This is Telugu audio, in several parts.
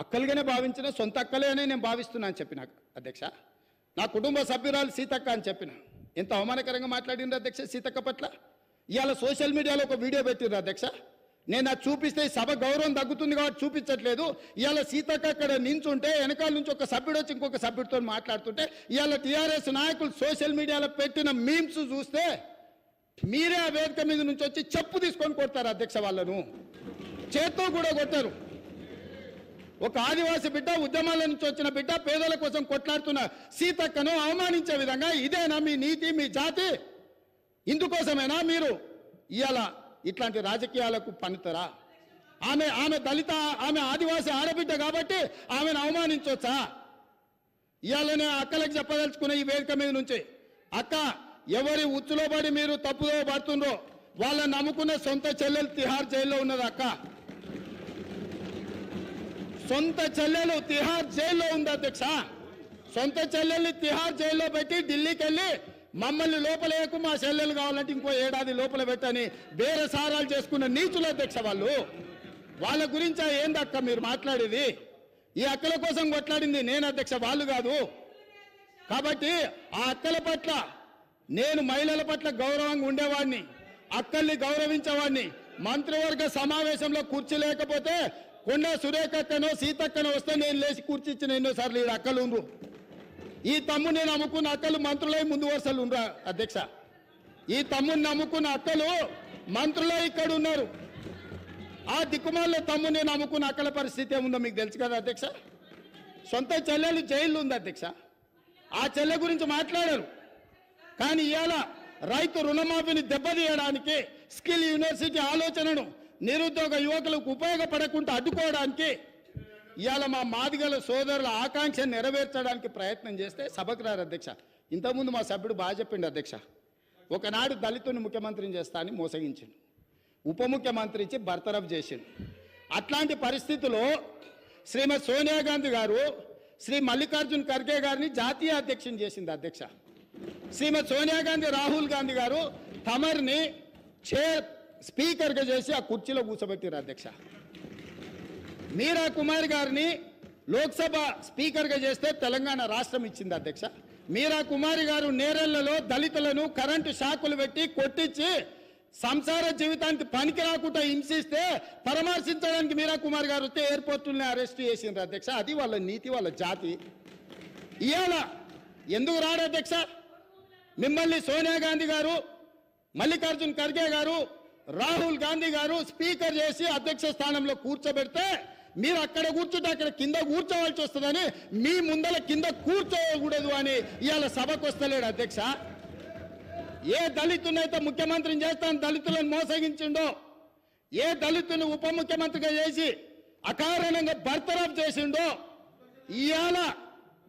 అక్కలుగానే భావించిన సొంత అక్కలే అని నేను భావిస్తున్నా అని చెప్పిన అధ్యక్ష. నా కుటుంబ సభ్యురాలు సీతక్క అని చెప్పిన. ఎంత అవమానకరంగా మాట్లాడిండ్రు అధ్యక్ష సీతక్క పట్ల? ఇవాళ సోషల్ మీడియాలో ఒక వీడియో పెట్టిండ్రు అధ్యక్ష. నేను అది చూపిస్తే సభ గౌరవం తగ్గుతుంది కాబట్టి చూపించట్లేదు. ఇవాళ సీతక్క అక్కడ నించుంటే వెనకాల నుంచి ఒక సభ్యుడు వచ్చి ఇంకొక సభ్యుడితో మాట్లాడుతుంటే ఇవాళ టీఆర్ఎస్ నాయకులు సోషల్ మీడియాలో పెట్టిన మీమ్స్ చూస్తే మీరే ఆ వేదిక మీద నుంచి వచ్చి చెప్పు తీసుకొని కొడతారు అధ్యక్ష వాళ్ళను. చేత్తో కూడా కొట్టారు. ఒక ఆదివాసి బిడ్డ ఉద్యమాల నుంచి వచ్చిన బిడ్డ పేదల కోసం కొట్లాడుతున్న సీతక్కను అవమానించే విధంగా ఇదేనా మీ నీతి మీ జాతి? ఇందుకోసమేనా మీరు ఇవాళ ఇట్లాంటి రాజకీయాలకు పనితరా? ఆమె ఆమె దళిత ఆమె ఆదివాసి ఆడబిడ్డ కాబట్టి ఆమెను అవమానించవచ్చా ఇవాళ నేను అక్కలకు చెప్పదలుచుకున్న ఈ వేదిక మీద నుంచి అక్క ఎవరి ఉచ్చులో పడి మీరు తప్పుదో పడుతుండ్రో వాళ్ళని నమ్ముకున్న సొంత చెల్లెలు తిహార్ జైల్లో ఉన్నది అక్క. సొంత చెల్లెలు తిహార్ జైల్లో ఉంది అధ్యక్ష. సొంత చెల్లెల్ని తిహార్ జైల్లో పెట్టి ఢిల్లీకి వెళ్ళి మమ్మల్ని లోపలేకు మా చెల్లెలు కావాలంటే ఇంకో ఏడాది లోపల పెట్టని వేరే సారాలు చేసుకున్న నీచులు అధ్యక్ష వాళ్ళు. వాళ్ళ గురించి ఏందక్క మీరు మాట్లాడేది? ఈ అక్కల కోసం కొట్లాడింది నేను అధ్యక్ష వాళ్ళు కాదు. కాబట్టి ఆ అక్కల పట్ల నేను మహిళల పట్ల గౌరవంగా ఉండేవాడిని అక్కల్ని గౌరవించేవాడిని. మంత్రివర్గ సమావేశంలో కూర్చోలేకపోతే కొండ సురేఖక్కనో సీతక్కనో వస్తే నేను లేచి కూర్చిచ్చిన ఎన్నోసార్లు ఈ అక్కలు ఉండ్రు. ఈ తమ్ముడు నేను నమ్ముకున్న అక్కలు మంత్రులై ముందు వరుసలు ఉండరా అధ్యక్ష. ఈ తమ్ముని నమ్ముకున్న అక్కలు మంత్రులై ఇక్కడ ఉన్నారు ఆ దిక్కుమాల తమ్ముడు నేను నమ్ముకున్న అక్కల పరిస్థితి ఏముందో మీకు తెలుసు కదా అధ్యక్ష? సొంత చెల్లెలు జైల్లో ఉంది అధ్యక్ష. ఆ చెల్లె గురించి మాట్లాడారు. కానీ ఇవాళ రైతు రుణమాఫీని దెబ్బతీయడానికి స్కిల్ యూనివర్సిటీ ఆలోచనను నిరుద్యోగ యువకులకు ఉపయోగపడకుండా అడ్డుకోవడానికి ఇవాళ మా మాదిగల సోదరుల ఆకాంక్ష నెరవేర్చడానికి ప్రయత్నం చేస్తే సభకు రారు అధ్యక్ష. ఇంతకుముందు మా సభ్యుడు బాగా చెప్పిండు అధ్యక్ష. ఒకనాడు దళితుని ముఖ్యమంత్రిని చేస్తా అని మోసగించిండు. ఉప ముఖ్యమంత్రి ఇచ్చి బర్తరఫ్ చేసిండు. అట్లాంటి పరిస్థితుల్లో శ్రీమతి సోనియా గాంధీ గారు శ్రీ మల్లికార్జున్ ఖర్గే గారిని జాతీయ అధ్యక్షుని చేసింది అధ్యక్ష. శ్రీమతి సోనియా గాంధీ రాహుల్ గాంధీ గారు తమరిని చే స్పీకర్గా చేసి ఆ కుర్చీలో కూర్చోబెట్టారు అధ్యక్ష. మీరా కుమార్ గారిని లోక్సభ స్పీకర్గా చేస్తే తెలంగాణ రాష్ట్రం ఇచ్చింది అధ్యక్ష. మీరా కుమారి గారు నేరెళ్ళలో దళితులను కరెంటు షాకులు పెట్టి కొట్టించి సంసార జీవితానికి పనికి రాకుండా హింసిస్తే పరామర్శించడానికి మీరా కుమార్ గారు వస్తే ఎయిర్పోర్టుల్ని అరెస్ట్ చేసిండ్రు అధ్యక్ష. అది వాళ్ళ నీతి వాళ్ళ జాతి. ఇవాళ ఎందుకు రాడు అధ్యక్ష? మిమ్మల్ని సోనియా గాంధీ గారు మల్లికార్జున్ ఖర్గే గారు రాహుల్ గాంధీ గారు స్పీకర్ చేసి అధ్యక్ష స్థానంలో కూర్చోబెడితే మీరు అక్కడ కూర్చుంటే అక్కడ కింద కూర్చోవాల్సి వస్తుందని మీ ముందల కింద కూర్చోకూడదు అని ఇవాళ సభకు వస్తలేడు అధ్యక్ష. ఏ దళితునైతే ముఖ్యమంత్రిని చేస్తాను దళితులను మోసగించిండో ఏ దళితుని ఉప ముఖ్యమంత్రిగా చేసి అకారణంగా బర్తరఫ్ చేసిండో ఇవాళ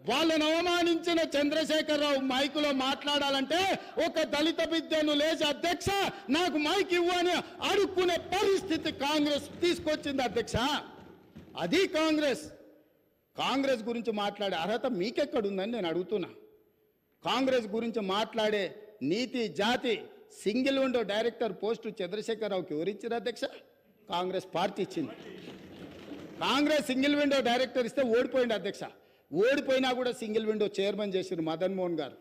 వాళ్ళను అవమానించిన చంద్రశేఖరరావు మైకులో మాట్లాడాలంటే ఒక దళిత విద్యను లేచి అధ్యక్ష నాకు మైక్ ఇవ్వని అడుక్కునే పరిస్థితి కాంగ్రెస్ తీసుకొచ్చింది అధ్యక్ష. అది కాంగ్రెస్. కాంగ్రెస్ గురించి మాట్లాడే అర్హత మీకెక్కడుందని నేను అడుగుతున్నా. కాంగ్రెస్ గురించి మాట్లాడే నీతి జాతి సింగిల్ విండో డైరెక్టర్ పోస్టు చంద్రశేఖరరావుకి ఎవరిచ్చారు అధ్యక్ష? కాంగ్రెస్ పార్టీ ఇచ్చింది. కాంగ్రెస్ సింగిల్ విండో డైరెక్టర్ ఇస్తే ఓడిపోయింది అధ్యక్ష. ఓడిపోయినా కూడా సింగిల్ విండో చైర్మన్ చేసిన మదన్ మోహన్ గారు.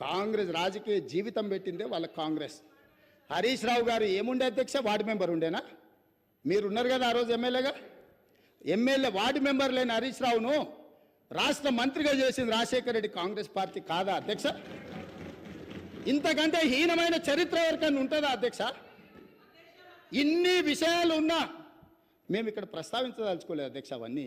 కాంగ్రెస్ రాజకీయ జీవితం పెట్టిందే వాళ్ళ కాంగ్రెస్. హరీష్ రావు గారు ఏముండే అధ్యక్ష? వార్డు మెంబర్ ఉండేనా? మీరు ఉన్నారు కదా ఆ రోజు ఎమ్మెల్యేగా? ఎమ్మెల్యే వార్డు మెంబర్ లేని హరీష్ రావును రాష్ట్ర మంత్రిగా చేసింది రాజశేఖర రెడ్డి కాంగ్రెస్ పార్టీ కాదా అధ్యక్ష? ఇంతకంటే హీనమైన చరిత్ర ఎవరికైనా ఉంటుందా అధ్యక్ష? ఇన్ని విషయాలు ఉన్నా మేము ఇక్కడ ప్రస్తావించదలుచుకోలేదు అధ్యక్ష అవన్నీ.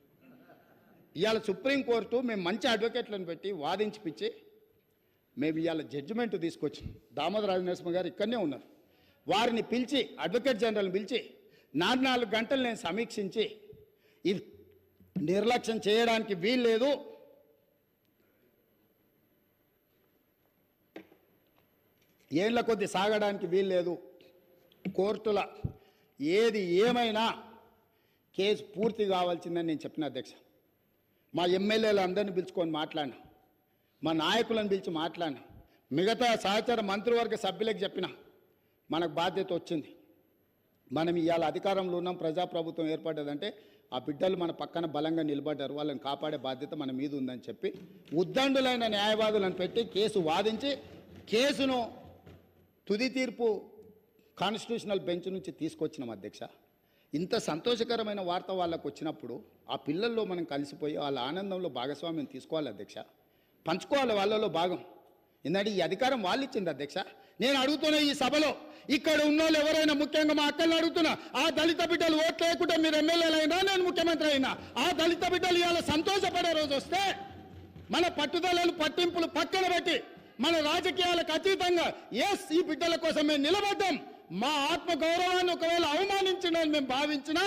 ఇవాళ సుప్రీంకోర్టు మేము మంచి అడ్వకేట్లను పెట్టి వాదించిపిచ్చి మేము ఇవాళ జడ్జిమెంట్ తీసుకొచ్చి దామోదరాజు నరసింహ గారు ఇక్కడనే ఉన్నారు. వారిని పిలిచి అడ్వకేట్ జనరల్ని పిలిచి నాలుగు నాలుగు గంటలు నేను సమీక్షించి ఇది నిర్లక్ష్యం చేయడానికి వీలు లేదు ఏళ్ళ కొద్ది సాగడానికి వీలు లేదు కోర్టుల ఏది ఏమైనా కేసు పూర్తి కావాల్సిందని నేను చెప్పిన అధ్యక్ష. మా ఎమ్మెల్యేలు అందరిని పిలుచుకొని మాట్లాడినా. మా నాయకులను పిలిచి మాట్లాడినా. మిగతా సహచర మంత్రివర్గ సభ్యులకు చెప్పిన. మనకు బాధ్యత వచ్చింది. మనం ఇవాళ అధికారంలో ఉన్నాం ప్రజాప్రభుత్వం ఏర్పడ్డదంటే ఆ బిడ్డలు మన పక్కన బలంగా నిలబడ్డారు. వాళ్ళని కాపాడే బాధ్యత మన మీద ఉందని చెప్పి ఉద్దండులైన న్యాయవాదులను పెట్టి కేసు వాదించి కేసును తుది తీర్పు కాన్స్టిట్యూషనల్ బెంచ్ నుంచి తీసుకొచ్చినాం అధ్యక్ష. ఇంత సంతోషకరమైన వార్త వాళ్ళకు వచ్చినప్పుడు ఆ పిల్లల్లో మనం కలిసిపోయి వాళ్ళ ఆనందంలో భాగస్వామ్యం తీసుకోవాలి అధ్యక్ష. పంచుకోవాలి వాళ్ళలో భాగం. ఎందుకంటే ఈ అధికారం వాళ్ళు ఇచ్చింది అధ్యక్ష. నేను అడుగుతున్న ఈ సభలో ఇక్కడ ఉన్న వాళ్ళు ఎవరైనా ముఖ్యంగా మా అక్కల్ని అడుగుతున్నా ఆ దళిత బిడ్డలు ఓట్లు లేకుండా మీరు ఎమ్మెల్యేలు అయినా నేను ముఖ్యమంత్రి అయినా ఆ దళిత బిడ్డలు ఇవాళ సంతోషపడే రోజు వస్తే మన పట్టుదలలు పట్టింపులు పక్కన పెట్టి మన రాజకీయాలకు అతీతంగా ఎస్ ఈ బిడ్డల కోసం మేము నిలబడ్డాం. మా ఆత్మ గౌరవాన్ని ఒకవేళ అవమానించిన మేము భావించినా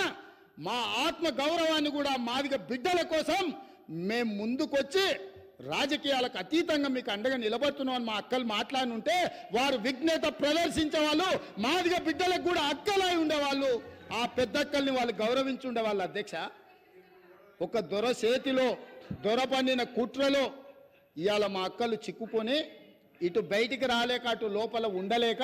మా ఆత్మ గౌరవాన్ని కూడా మాదిగ బిడ్డల కోసం మేము ముందుకొచ్చి రాజకీయాలకు అతీతంగా మీకు అండగా నిలబడుతున్నాం అని మా అక్కలు మాట్లాడి ఉంటే వారు విఘ్నత ప్రదర్శించే వాళ్ళు మాదిగ బిడ్డలకు కూడా అక్కలై ఉండేవాళ్ళు. ఆ పెద్దక్కల్ని వాళ్ళు గౌరవించి ఉండేవాళ్ళు అధ్యక్ష. ఒక దొర చేతిలో దొర పండిన కుట్రలో ఇవాళ మా అక్కలు చిక్కుకొని ఇటు బయటికి రాలేక అటు లోపల ఉండలేక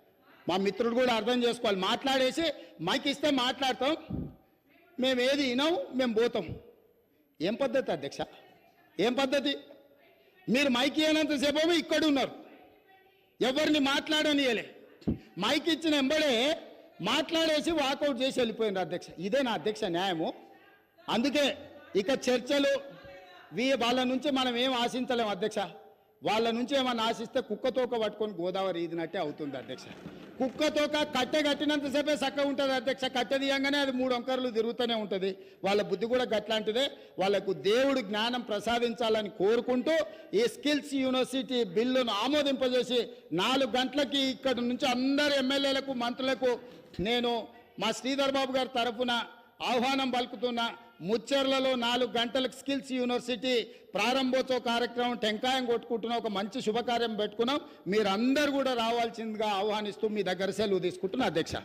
మా మిత్రుడు కూడా అర్థం చేసుకోవాలి. మాట్లాడేసి మైక్ ఇస్తే మాట్లాడతాం. మేము ఏది వినాం మేము పోతాం. ఏం పద్ధతి అధ్యక్ష? ఏం పద్ధతి? మీరు మైక్ ఇవ్వనంతసేపు ఇక్కడ ఉన్నారు. ఎవరిని మాట్లాడనియలే. మైక్ ఇచ్చిన ఎంబడే మాట్లాడేసి వాకౌట్ చేసి వెళ్ళిపోయినారు అధ్యక్ష. ఇదే నా అధ్యక్ష న్యాయము. అందుకే ఇక చర్చలు వీ వాళ్ళ నుంచి మనం ఏం ఆశించలేం అధ్యక్ష. వాళ్ళ నుంచి ఏమన్నా ఆశిస్తే కుక్కతోక పట్టుకొని గోదావరి ఈదినట్టే అవుతుంది అధ్యక్ష. కుక్కతో కట్టె కట్టినంతసేపే చక్కగా ఉంటుంది అధ్యక్ష. కట్టె తీయంగానే అది మూడు అంకర్లు తిరుగుతూనే ఉంటుంది. వాళ్ళ బుద్ధి కూడా గట్లాంటిదే. వాళ్ళకు దేవుడు జ్ఞానం ప్రసాదించాలని కోరుకుంటూ ఈ స్కిల్స్ యూనివర్సిటీ బిల్లును ఆమోదింపజేసి నాలుగు గంటలకి ఇక్కడ నుంచి అందరు ఎమ్మెల్యేలకు మంత్రులకు నేను మా శ్రీధర్ బాబు గారి తరఫున ఆహ్వానం పలుకుతున్నా. ముచ్చెర్లలో నాలుగు గంటలకు స్కిల్స్ యూనివర్సిటీ ప్రారంభోత్సవ కార్యక్రమం టెంకాయం కొట్టుకుంటున్న ఒక మంచి శుభకార్యం పెట్టుకున్నాం. మీరందరూ కూడా రావాల్సిందిగా ఆహ్వానిస్తూ మీ దగ్గర సెలవు తీసుకుంటున్నా అధ్యక్ష.